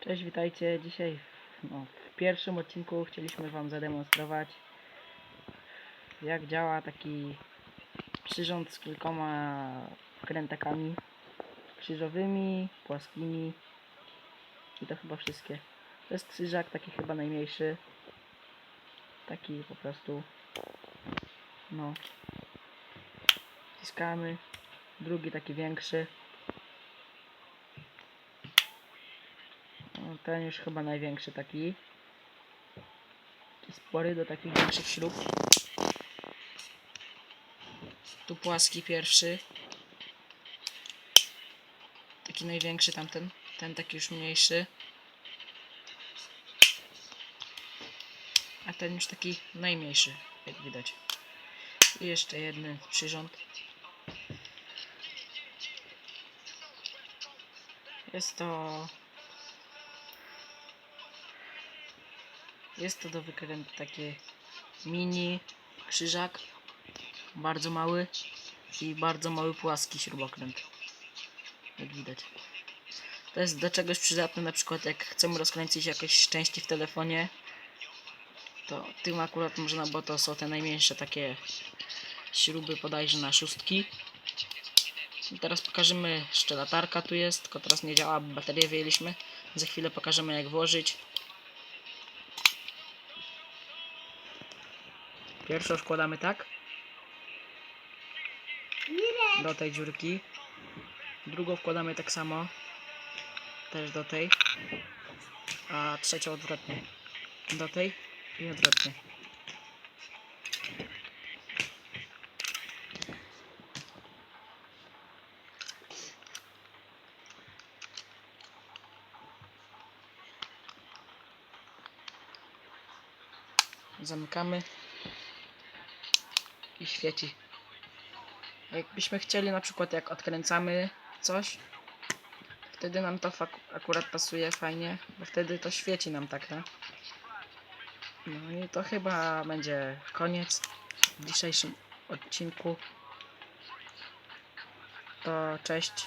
Cześć, witajcie. Dzisiaj no, w pierwszym odcinku chcieliśmy Wam zademonstrować jak działa taki przyrząd z kilkoma krętakami krzyżowymi, płaskimi i to chyba wszystkie. To jest krzyżak taki chyba najmniejszy. Taki po prostu no wciskamy. Drugi taki większy. Ten już chyba największy taki. Taki spory do takich większych śrub. Tu płaski pierwszy. Taki największy tamten. Ten taki już mniejszy. A ten już taki najmniejszy, jak widać. I jeszcze jeden przyrząd. Jest to Jest to do wykrętu takie mini krzyżak, bardzo mały i bardzo mały płaski śrubokręt. Jak widać. To jest do czegoś przydatne, na przykład jak chcemy rozkręcić jakieś części w telefonie, to tym akurat można, bo to są te najmniejsze takie śruby bodajże na szóstki. I teraz pokażemy, jeszcze latarka tu jest, tylko teraz nie działa, baterię wyjęliśmy. Za chwilę pokażemy jak włożyć. Pierwszą wkładamy tak. Do tej dziurki. Drugą wkładamy tak samo. Też do tej. A trzecią odwrotnie. Do tej i odwrotnie. Zamykamy i świeci. Jakbyśmy chcieli na przykład jak odkręcamy coś, wtedy nam to akurat pasuje fajnie, bo wtedy to świeci nam tak, tak? No i to chyba będzie koniec w dzisiejszym odcinku. To cześć.